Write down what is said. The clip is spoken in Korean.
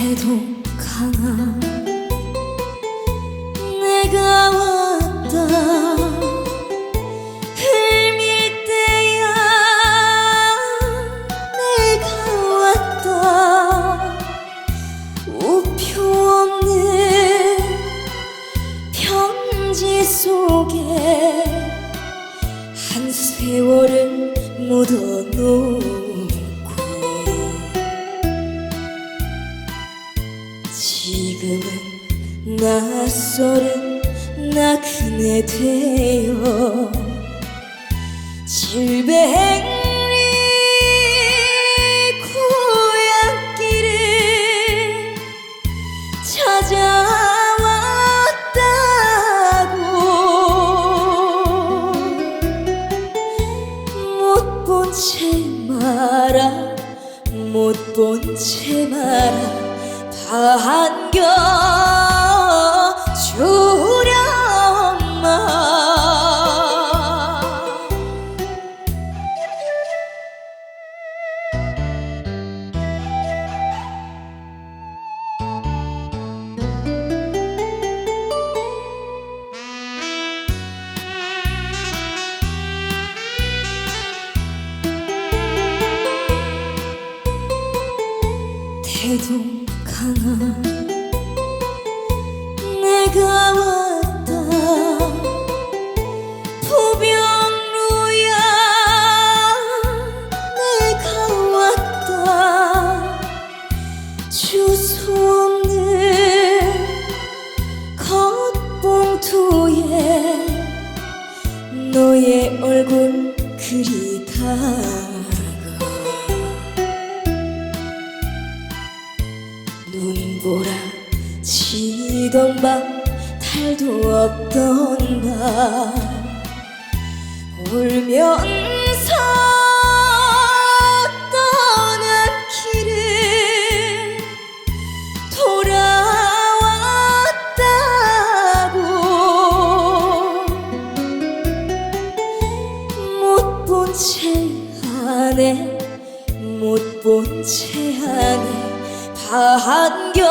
태도 강한 내가 왔다. 흘밀 때야 내가 왔다. 우표 없는 편지 속에 한 세월을 묻어놓고 지금은 낯설은 나 그네 되어 질백리 고향길을 찾아왔다고. 못 본 채 말아 못 본 채 말아 다 안겨 주렴마. 태도 강한 내가 왔다. 포병루야 내가 왔다. 주소 없는 겉봉투에 너의 얼굴 그리다 지던 밤 달도 없던 밤 울면서 떠난 길을 돌아왔다고 못 본 채 안에 못 본 채 안에 다주